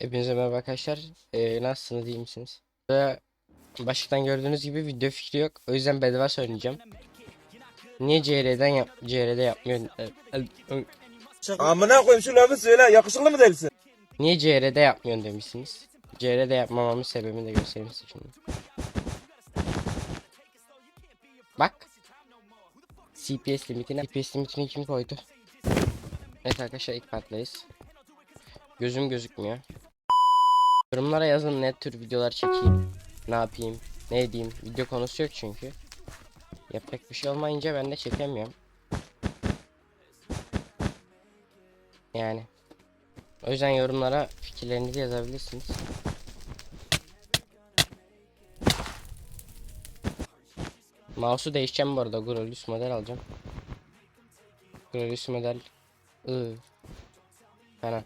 Hepinize merhaba arkadaşlar. Ee, nasılsınız, iyi misiniz? Burada başlıktan gördüğünüz gibi video fikri yok. O yüzden Bedwars oynayacağım. Niye CR'den yap CR'de yapmıyor? Amına koyayım şu lafı söyle yakışıklı mı değilsin? Niye CR'de yapmıyorsun demişsiniz. CR'de yapmamamın sebebini de göstereyim size şimdi. Bak. CPS limitine CPS limitini kim koydu? Evet arkadaşlar ilk partlayız. Gözüm gözükmüyor. Yorumlara yazın ne tür videolar çekeyim. Ne yapayım. Ne edeyim. Video konusu yok çünkü. Yapacak bir şey olmayınca ben de çekemiyorum. Yani. O yüzden yorumlara fikirlerinizi yazabilirsiniz. Mouse'u değişeceğim bu arada. Grolius model alacağım. Grolius model I Fena.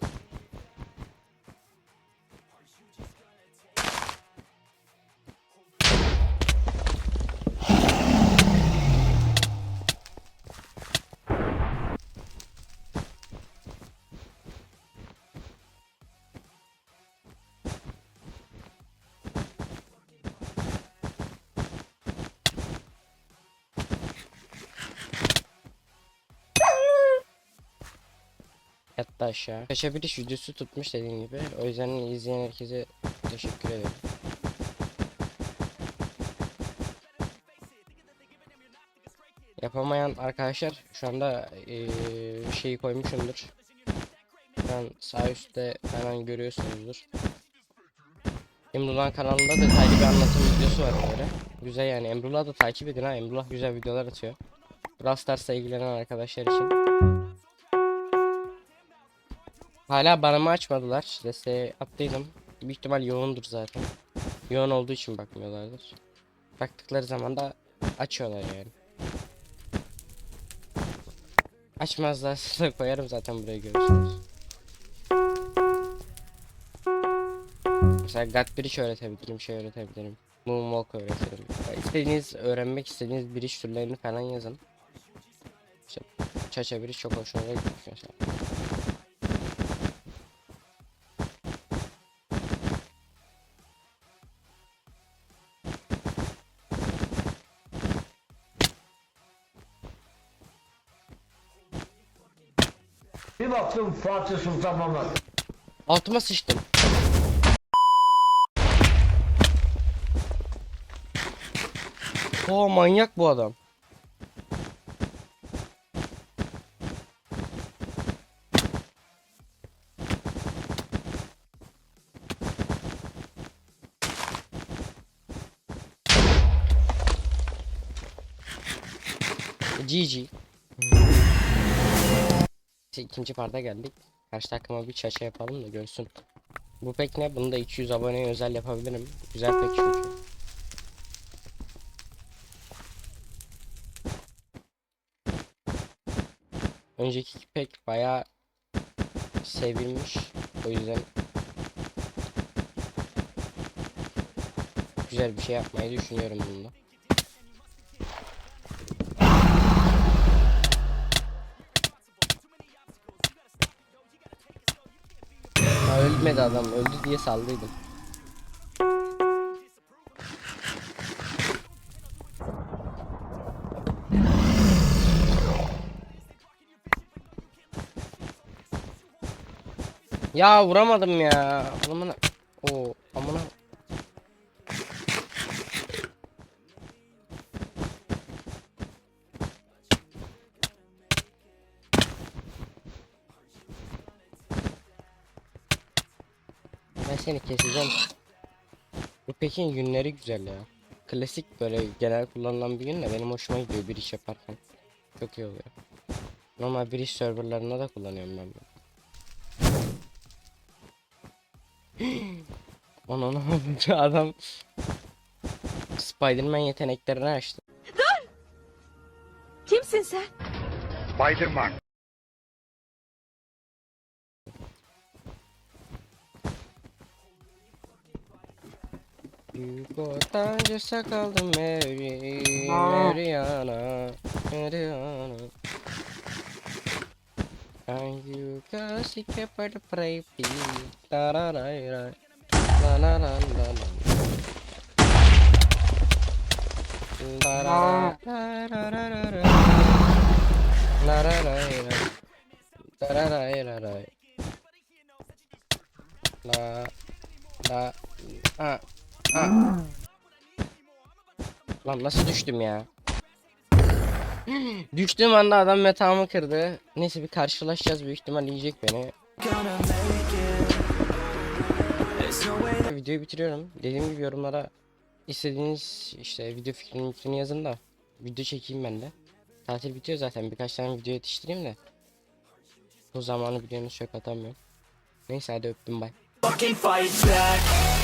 Yattı aşağı. Kaçabiliş videosu tutmuş dediğim gibi. O yüzden izleyen herkese teşekkür ederim. Yapamayan arkadaşlar şu anda eee, şeyi koymuşumdur. Şu an sağ üstte hemen görüyorsunuzdur. Emrullah kanalında detaylı bir anlatım videosu var böyle. Güzel yani Emrullah'ı da takip edin ha. Emrullah güzel videolar atıyor. Brawl Stars'la ilgilenen arkadaşlar için. Hala bana mı açmadılar? Desteğe attıydım. Büyük ihtimal yoğundur zaten. Yoğun olduğu için bakmıyorlardır. Baktıkları zaman da açıyorlar yani. Açmazlarsa koyarım zaten buraya görürsünüz. Mesela God iş öğretebilirim, şey öğretebilirim. Moonwalk öğretirim. Ya İstediğiniz, öğrenmek istediğiniz iş türlerini falan yazın. İşte Çaça iş çok hoşuma gitmiş mesela. Bir baktım Fatih Sultan Mehmet. Altıma sıçtım. Oo manyak bu adam. GG. İkinci parta geldik. Karşı takıma bir çaça yapalım da görsün. Bu pek ne? Bunu da 200 aboneye özel yapabilirim. Güzel pek çünkü. Önceki pek bayağı sevilmiş. O yüzden güzel bir şey yapmayı düşünüyorum bunda. Ha, ölmedi adam. Öldü diye saldıydım. Ya vuramadım ya. Amına. O Ben seni keseceğim. Bu Pekin günleri güzel ya. Klasik böyle genel kullanılan bir gün de benim hoşuma gidiyor bir iş yaparken. Çok iyi oluyor. Normal bir iş serverlarında da kullanıyorum ben bunu. Ona ne oldu adam Spiderman yeteneklerini açtı. Kimsin sen? You got a just a call Mary, Mariana, Mariana. And you got sick up at a prey pee. Da da da da. Da da da da da. Da da da da La. La. Ah. Lan nasıl düştüm ya? Düştüğüm anda adam metağımı kırdı. Neyse bir karşılaşacağız büyük ihtimal yiyecek beni. Videoyu bitiriyorum. Dediğim gibi yorumlara istediğiniz işte video fikrini fikrini yazın da video çekeyim ben de. Tatil bitiyor zaten birkaç tane video yetiştireyim de. Bu zamanı biliyorsunuz çok atamıyorum. Neyse hadi öptüm bay. fucking fight back.